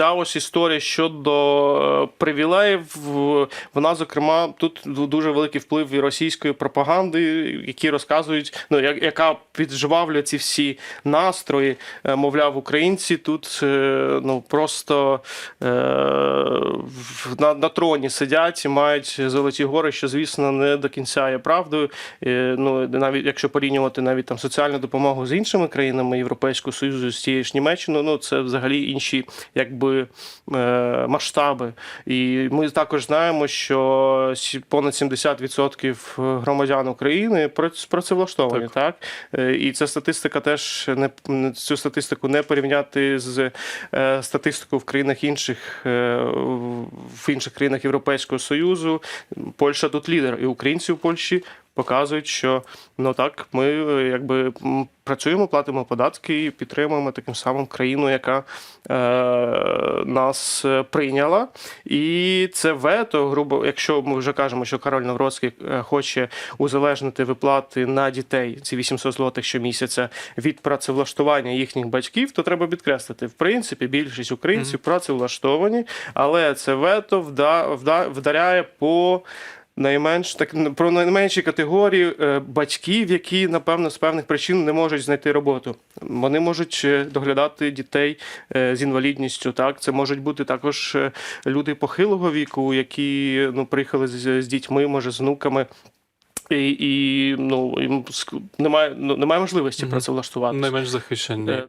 ця ось історія щодо е, привілеїв, вона, зокрема, тут дуже великий вплив і російської пропаганди, які розказують, ну яка підживавлює ці всі настрої. Е, Мовляв, українці тут е, ну просто на, на троні сидять і мають золоті гори, що звісно не до кінця є правдою. Ну навіть якщо порівнювати навіть там соціальну допомогу з іншими країнами Європейського Союзу, з тією ж Німеччиною, ну це взагалі інші якби е, масштаби. І ми також знаємо, що понад 70% громадян України прац- працевлаштовані, так. Е, І ця статистика теж не цю статистику не порівняти з е, статистикою в країнах інших е, в інших країнах Європейського Союзу. Польща тут лідер, і українці в Польщі показують, що ну так, ми якби працюємо, платимо податки і підтримуємо таким самим країну, яка е, нас е, прийняла. І це вето, грубо, якщо ми вже кажемо, що Кароль Навроцький е, хоче узалежнити виплати на дітей, ці 800 злотих щомісяця, від працевлаштування їхніх батьків, то треба підкреслити. В принципі, більшість українців працевлаштовані, але це вето вда, вда, вдаряє по. Найменш так про найменші категорії е, батьків, які напевно з певних причин не можуть знайти роботу. Вони можуть е, доглядати дітей е, з інвалідністю. Так, це можуть бути також люди похилого віку, які ну приїхали з, з дітьми, може з внуками. І, і ну немає ну немає можливості Мгм. працевлаштуватися. Найменш захищені.